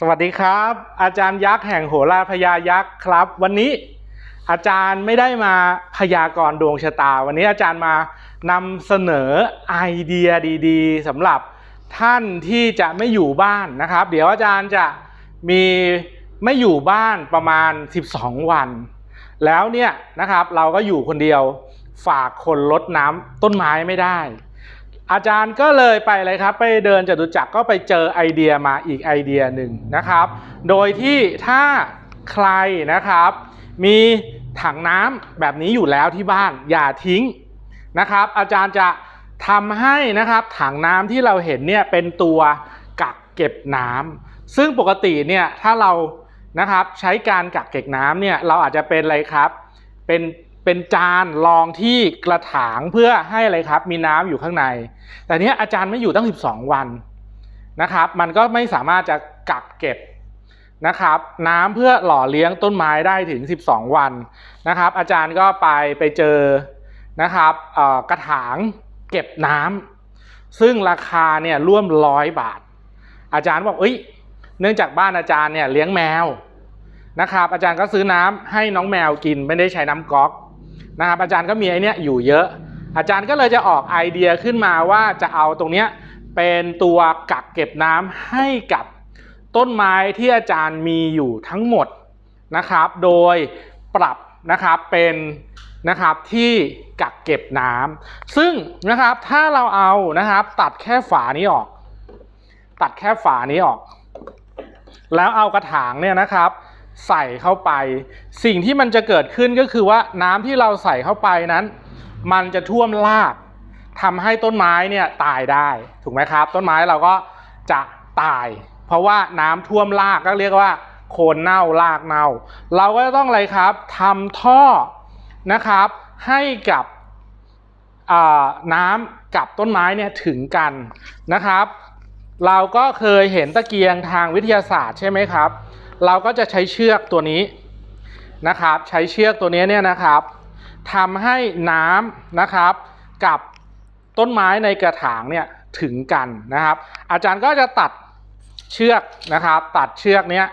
สวัสดีครับ อาจารย์ยักษ์แห่งโหราพยายักษ์ครับ วันนี้อาจารย์ไม่ได้มาพยากรณ์ดวงชะตา วันนี้อาจารย์มานำเสนอไอเดียดีๆสำหรับท่านที่จะไม่อยู่บ้านนะครับ เดี๋ยวอาจารย์จะมีไม่อยู่บ้านประมาณ 12 วัน แล้วเนี่ยนะครับเราก็อยู่คนเดียวฝากคนลดน้ำต้นไม้ไม่ได้ อาจารย์ก็เลยไปเลยครับ ไปเดินจตุจักรก็ไปเจอไอเดียมาอีกไอเดียหนึ่งนะครับ โดยที่ถ้าใครนะครับ มีถังน้ำแบบนี้อยู่แล้วที่บ้านอย่าทิ้งนะครับ อาจารย์จะทำให้นะครับถังน้ำที่เราเห็นเนี่ยเป็นตัวกักเก็บน้ำซึ่งปกติเนี่ยถ้าเรานะครับใช้การกักเก็บน้ำเนี่ยเราอาจจะเป็นอะไรครับ เป็น เป็นจานรองที่กระถางเพื่อให้อะไรครับ มีน้ำอยู่ข้างใน แต่เนี้ยอาจารย์ไม่อยู่ตั้ง 12 วันนะครับ มันก็ไม่สามารถจะกักเก็บนะครับน้ำเพื่อหล่อเลี้ยงต้นไม้ได้ถึง 12 วันนะครับ อาจารย์ก็ไปไปเจอนะครับกระถางเก็บน้ำซึ่งราคาเนี่ยร่วมร้อยบาท อาจารย์บอกเอ้ยเนื่องจากบ้านอาจารย์เนี่ยเลี้ยงแมวนะครับ อาจารย์ก็ซื้อน้ำให้น้องแมวกินไม่ได้ใช้น้ำก๊อก นะครับอาจารย์ก็มีไอเนี้ยอยู่เยอะ อาจารย์ก็เลยจะออกไอเดียขึ้นมาว่าจะเอาตรงเนี้ยเป็นตัวกักเก็บน้ำให้กับต้นไม้ที่อาจารย์มีอยู่ทั้งหมดนะครับ โดยปรับนะครับเป็นนะครับที่กักเก็บน้ำซึ่งนะครับถ้าเราเอานะครับตัดแค่ฝานี้ออก ตัดแค่ฝานี้ออก แล้วเอากระถางเนี่ยนะครับ ใส่เข้าไป สิ่งที่มันจะเกิดขึ้นก็คือว่าน้ำที่เราใส่เข้าไปนั้น มันจะท่วมรากทำให้ต้นไม้เนี่ยตายได้ถูกไหมครับ ต้นไม้เราก็จะตาย เพราะว่าน้ำท่วมรากก็เรียกว่าโคนเน่ารากเน่า เราก็จะต้องอะไรครับทำท่อนะครับ ให้กับน้ำกับต้นไม้เนี่ยถึงกันนะครับ เราก็เคยเห็นตะเกียงทางวิทยาศาสตร์ใช่ไหมครับ เราก็จะใช้เชือกตัวนี้นะครับ ใช้เชือกตัวนี้เนี่ยนะครับทำให้น้ำนะครับกับต้นไม้ในกระถางเนี่ยถึงกันนะครับ อาจารย์ก็จะตัดเชือกนะครับ ตัดเชือกเนี้ย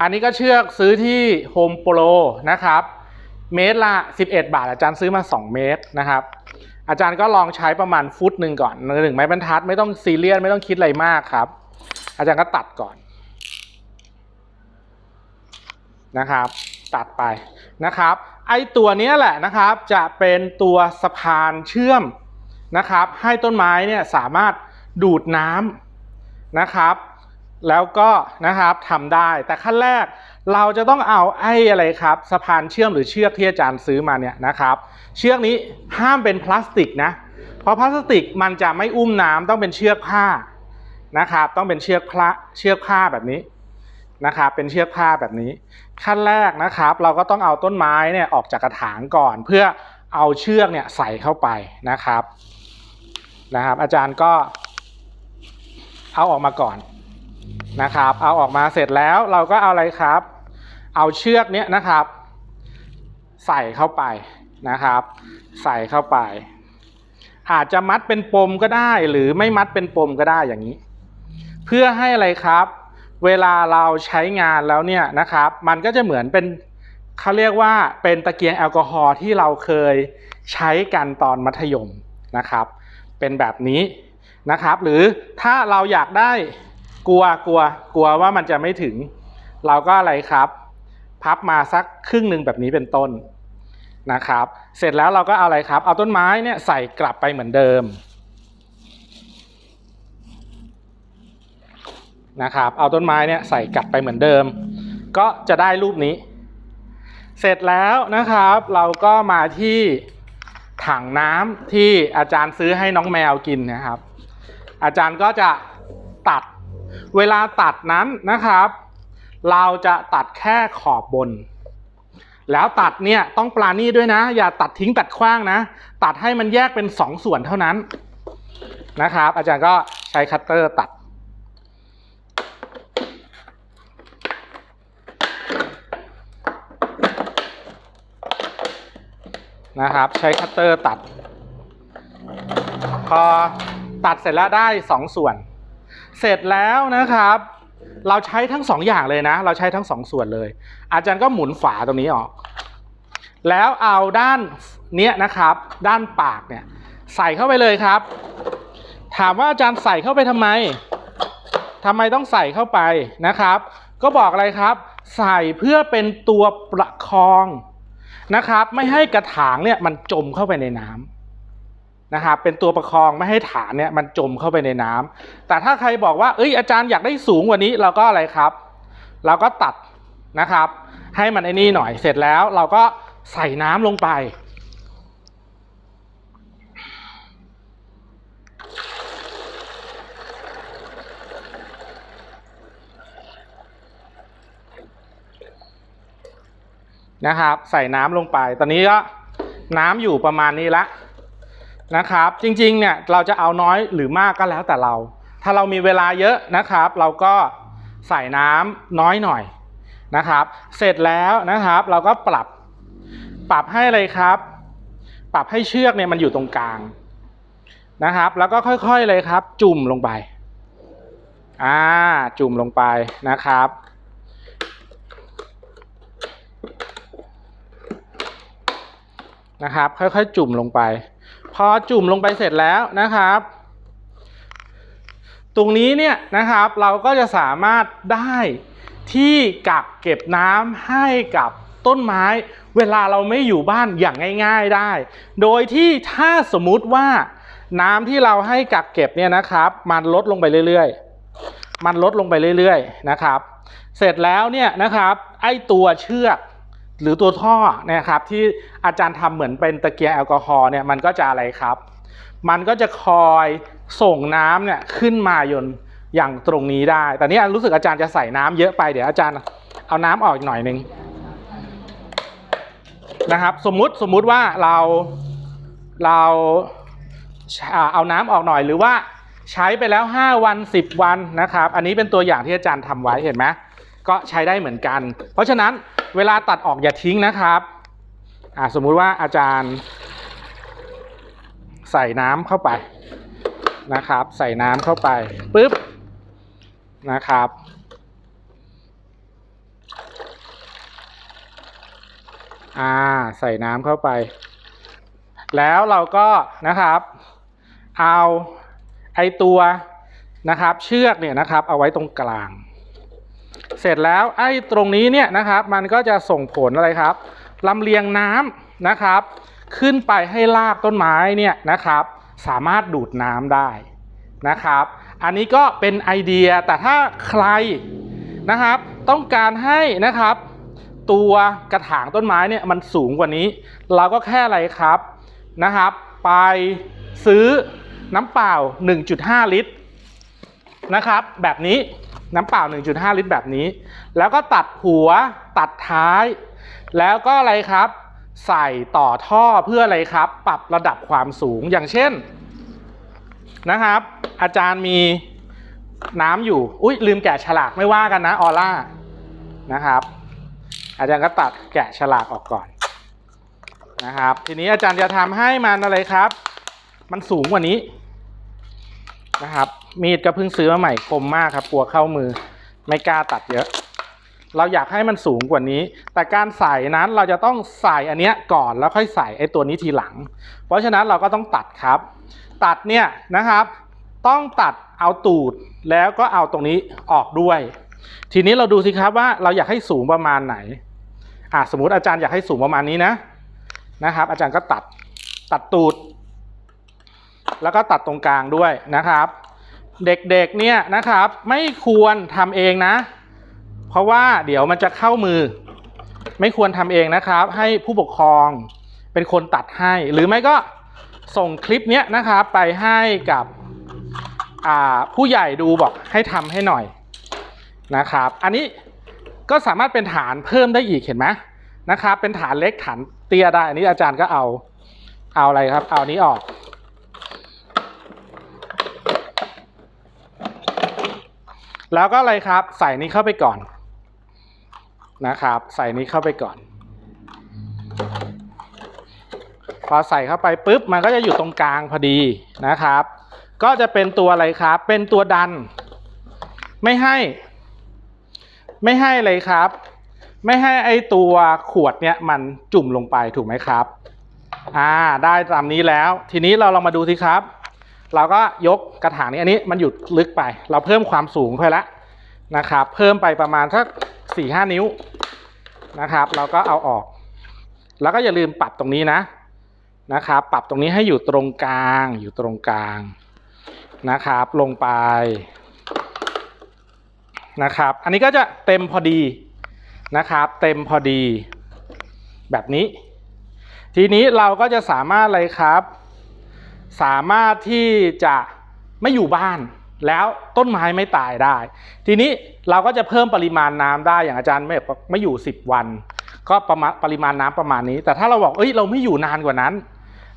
อันนี้ก็เชือกซื้อที่ Home Pro นะครับ เมตรละ 11 บาท อาจารย์ซื้อมา 2 เมตรนะครับ อาจารย์ก็ลองใช้ประมาณฟุตหนึ่งก่อนหนึ่งไม้บรรทัดไม่ต้องซีเรียสไม่ต้องคิดอะไรมากครับ อาจารย์ก็ตัดก่อน นะครับ ตัดไปนะครับ ไอตัวนี้แหละนะครับจะเป็นตัวสะพานเชื่อมนะครับ ให้ต้นไม้เนี่ยสามารถดูดน้ำนะครับ แล้วก็นะครับทำได้แต่ขั้นแรกเราจะต้องเอาไอ้อะไรครับสะพานเชื่อมหรือเชือกที่อาจารย์ซื้อมาเนี่ยนะครับ เชือกนี้ห้ามเป็นพลาสติกนะเพราะพลาสติกมันจะไม่อุ้มน้ำต้องเป็นเชือกผ้านะครับ ต้องเป็นเชือกพระเชือกผ้าแบบนี้ นะครับเป็นเชือกผ้าแบบนี้ ขั้นแรกนะครับ เราก็ต้องเอาต้นไม้เนี่ยออกจากกระถางก่อน เพื่อเอาเชือกเนี่ยใส่เข้าไปนะครับนะครับ อาจารย์ก็เอาออกมาก่อนนะครับ เอาออกมาเสร็จแล้วเราก็เอาอะไรครับ เอาเชือกเนี้ยนะครับ ใส่เข้าไปนะครับ ใส่เข้าไป อาจจะมัดเป็นปมก็ได้ หรือไม่มัดเป็นปมก็ได้อย่างนี้ เพื่อให้อะไรครับ เวลาเราใช้งานแล้วเนี่ยนะครับ มันก็จะเหมือนเป็นเขาเรียกว่าเป็นตะเกียงแอลกอฮอล์ที่เราเคยใช้กันตอนมัธยมนะครับ เป็นแบบนี้นะครับ หรือถ้าเราอยากได้กลัวกลัวกลัวว่ามันจะไม่ถึง เราก็อะไรครับ พับมาสักครึ่งหนึ่งแบบนี้เป็นต้นนะครับ เสร็จแล้วเราก็เอาอะไรครับ เอาต้นไม้เนี่ยใส่กลับไปเหมือนเดิม นะครับ เอาต้นไม้เนี่ยใส่กลับไปเหมือนเดิม ก็จะได้รูปนี้ เสร็จแล้วนะครับเราก็มาที่ถังน้ำที่อาจารย์ซื้อให้น้องแมวกินนะครับ อาจารย์ก็จะตัดเวลาตัดนั้นนะครับ เราจะตัดแค่ขอบบน แล้วตัดเนี่ยต้องปราณีตด้วยนะ อย่าตัดทิ้งตัดขว้างนะ ตัดให้มันแยกเป็นสองส่วนเท่านั้นนะครับ อาจารย์ก็ใช้คัตเตอร์ตัด นะครับ ใช้คัตเตอร์ตัด พอตัดเสร็จแล้วได้สองส่วน เสร็จแล้วนะครับ เราใช้ทั้งสองอย่างเลยนะ เราใช้ทั้งสองส่วนเลย อาจารย์ก็หมุนฝาตรงนี้ออก แล้วเอาด้านเนี้ยนะครับ ด้านปากเนี่ยใส่เข้าไปเลยครับ ถามว่าอาจารย์ใส่เข้าไปทำไมทำไมต้องใส่เข้าไปนะครับ ก็บอกอะไรครับ ใส่เพื่อเป็นตัวประคอง นะครับ ไม่ให้กระถางเนี่ยมันจมเข้าไปในน้ำนะครับเป็นตัวประคองไม่ให้ฐานเนี่ยมันจมเข้าไปในน้ำแต่ถ้าใครบอกว่าเอ้ยอาจารย์อยากได้สูงกว่านี้เราก็อะไรครับ เราก็ตัดนะครับ ให้มันไอ้นี่หน่อยเสร็จแล้วเราก็ใส่น้ำลงไป นะครับ ใส่น้ำลงไป ตอนนี้ก็น้ำอยู่ประมาณนี้ละนะครับ จริงๆเนี่ยเราจะเอาน้อยหรือมากก็แล้วแต่เรา ถ้าเรามีเวลาเยอะนะครับ เราก็ใส่น้ำน้อยหน่อยนะครับ เสร็จแล้วนะครับ เราก็ปรับปรับให้เลยครับ ปรับให้เชือกเนี่ยมันอยู่ตรงกลางนะครับ แล้วก็ค่อยๆเลยครับ จุ่มลงไป อ่า จุ่มลงไปนะครับ นะครับ ค่อยๆ จุ่มลงไป พอจุ่มลงไปเสร็จแล้วนะครับ ตรงนี้เนี่ยนะครับเราก็จะสามารถได้ที่กักเก็บน้ำให้กับต้นไม้ เวลาเราไม่อยู่บ้านอย่างง่าย ๆได้ โดยที่ถ้าสมมุติว่าน้ำที่เราให้กักเก็บเนี่ยนะครับ มันลดลงไปเรื่อยๆ มันลดลงไปเรื่อยๆนะครับ เสร็จแล้วเนี่ยนะครับ ไอ้ตัวเชือก หรือตัวท่อเนะครับที่อาจารย์ทำเหมือนเป็นตะเกียงแอลกอฮอล์เนี่ยมันก็จะอะไรครับ มันก็จะคอยส่งน้ำเนี่ยขึ้นมายนอย่างตรงนี้ได้ แต่นี่รู้สึกอาจารย์จะใส่น้ำเยอะไปเดี๋ยวอาจารย์เอาน้ำออกอีกหน่อยหนึ่งนะครับสมมุติสมมุติว่าเราเราเอาน้ำออกหน่อยหรือว่าใช้ไปแล้ว 5 วัน 10 วันนะครับ อันนี้เป็นตัวอย่างที่อาจารย์ทำไว้เห็นไหม ก็ใช้ได้เหมือนกัน เพราะฉะนั้นเวลาตัดออกอย่าทิ้งนะครับสมมุติว่าอาจารย์ ใส่น้ำเข้าไปนะครับ ใส่น้ำเข้าไปปุ๊บนะครับอ่าใส่น้ำเข้าไป แล้วเราก็นะครับ เอาไอตัวนะครับ เชือกเนี่ยนะครับ เอาไว้ตรงกลาง เสร็จแล้วไอ้ตรงนี้เนี่ยนะครับ มันก็จะส่งผลอะไรครับลำเลียงน้ำนะครับ ขึ้นไปให้รากต้นไม้เนี่ยนะครับ สามารถดูดน้ำได้นะครับ อันนี้ก็เป็นไอเดียแต่ถ้าใครนะครับ ต้องการให้นะครับ ตัวกระถางต้นไม้เนี่ยมันสูงกว่านี้ เราก็แค่อะไรครับนะครับ ไปซื้อน้ำเปล่า 1.5 ลิตรนะครับ แบบนี้ น้ำเปล่า 1.5 ลิตรแบบนี้ แล้วก็ตัดหัวตัดท้าย แล้วก็อะไรครับ ใส่ต่อท่อเพื่ออะไรครับ ปรับระดับความสูงอย่างเช่นนะครับ อาจารย์มีน้ำอยู่ อุ้ยลืมแกะฉลากไม่ว่ากันนะออร่านะครับ อาจารย์ก็ตัดแกะฉลากออกก่อนนะครับ ทีนี้อาจารย์จะทำให้มันอะไรครับ มันสูงกว่านี้นะครับ มีดก็เพิ่งซื้อมาใหม่คมมากครับกลัวเข้ามือ ไม่กล้าตัดเยอะ เราอยากให้มันสูงกว่านี้ แต่การใส่นั้นเราจะต้องใส่อันเนี้ยก่อนแล้วค่อยใส่ไอ้ตัวนี้ทีหลัง เพราะฉะนั้นเราก็ต้องตัดครับ ตัดเนี่ยนะครับ ต้องตัดเอาตูดแล้วก็เอาตรงนี้ออกด้วย ทีนี้เราดูสิครับว่าเราอยากให้สูงประมาณไหนอะสมมติอาจารย์อยากให้สูงประมาณนี้นะนะครับ อาจารย์ก็ตัดตัดตูด แล้วก็ตัดตรงกลางด้วยนะครับ เด็กๆเนี่ยนะครับไม่ควรทำเองนะ เพราะว่าเดี๋ยวมันจะเข้ามือ ไม่ควรทำเองนะครับ ให้ผู้ปกครองเป็นคนตัดให้ หรือไม่ก็ส่งคลิปเนี้ยนะครับไปให้กับผู้ใหญ่ดูบอกให้ทำให้หน่อยนะครับ อันนี้ก็สามารถเป็นฐานเพิ่มได้อีกเห็นไหมนะครับ เป็นฐานเล็กฐานเตี้ยได้อันนี้อาจารย์ก็เอาเอาอะไรครับ เอานี้ออก แล้วก็อะไรครับ ใส่นี้เข้าไปก่อนนะครับ ใส่นี้เข้าไปก่อน พอใส่เข้าไปปุ๊บมันก็จะอยู่ตรงกลางพอดีนะครับ ก็จะเป็นตัวอะไรครับ เป็นตัวดัน ไม่ให้ ไม่ให้เลยครับ ไม่ให้ไอตัวขวดเนี่ยมันจุ่มลงไปถูกไหมครับ อ่า ได้ตามนี้แล้ว ทีนี้เราลองมาดูสิครับ เราก็ยกกระถางนี้อันนี้มันหยุดลึกไป เราเพิ่มความสูงค่อยละนะครับเพิ่มไปประมาณสักสี่ห้านิ้วนะครับ เราก็เอาออก แล้วก็อย่าลืมปรับตรงนี้นะนะครับ ปรับตรงนี้ให้อยู่ตรงกลางอยู่ตรงกลางนะครับ ลงไปนะครับ อันนี้ก็จะเต็มพอดีนะครับ เต็มพอดีแบบนี้ ทีนี้เราก็จะสามารถอะไรครับ สามารถที่จะไม่อยู่บ้านแล้วต้นไม้ไม่ตายได้ ทีนี้เราก็จะเพิ่มปริมาณน้ำได้อย่างอาจารย์ไม่ไม่อยู่ 10 วัน ก็ประมาณปริมาณน้ำประมาณนี้ แต่ถ้าเราบอกเอ้ยเราไม่อยู่นานกว่านั้น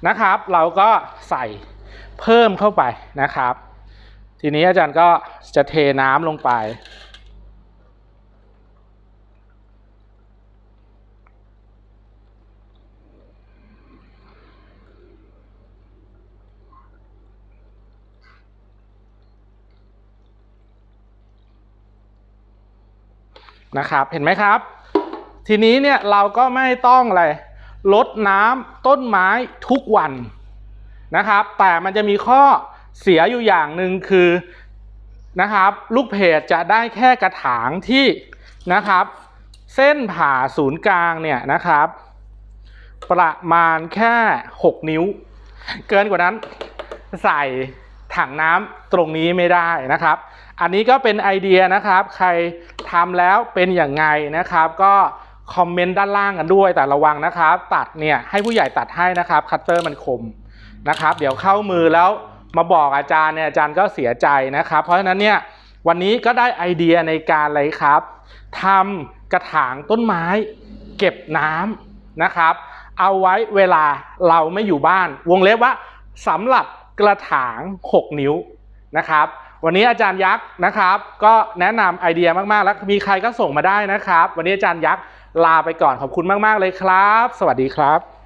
นะครับ เราก็ใส่เพิ่มเข้าไปนะครับ ทีนี้อาจารย์ก็จะเทน้ำลงไป นะครับ เห็นไหมครับ ทีนี้เนี่ยเราก็ไม่ต้องอะไรลดน้ำต้นไม้ทุกวันนะครับ แต่มันจะมีข้อเสียอยู่อย่างหนึ่งคือนะครับ ลูกเพจจะได้แค่กระถางที่นะครับ เส้นผ่าศูนย์กลางเนี่ยนะครับ ประมาณแค่ 6 นิ้ว เกินกว่านั้นใส่ถังน้ำตรงนี้ไม่ได้นะครับ อันนี้ก็เป็นไอเดียนะครับ ใคร ทำแล้วเป็นอย่างไงนะครับ ก็คอมเมนต์ด้านล่างกันด้วยแต่ระวังนะครับ ตัดเนี่ยให้ผู้ใหญ่ตัดให้นะครับ คัตเตอร์มันคมนะครับ เดี๋ยวเข้ามือแล้วมาบอกอาจารย์เนี่ยอาจารย์ก็เสียใจนะครับ เพราะฉะนั้นเนี่ยวันนี้ก็ได้ไอเดียในการอะไรครับทำกระถางต้นไม้ เก็บน้ำนะครับ เอาไว้เวลาเราไม่อยู่บ้าน วงเล็บว่าสำหรับกระถาง 6 นิ้วนะครับ วันนี้อาจารย์ยักษ์นะครับ ก็แนะนำไอเดียมากๆ แล้วมีใครก็ส่งมาได้นะครับ วันนี้อาจารย์ยักษ์ลาไปก่อนขอบคุณมาก ๆ เลยครับ สวัสดีครับ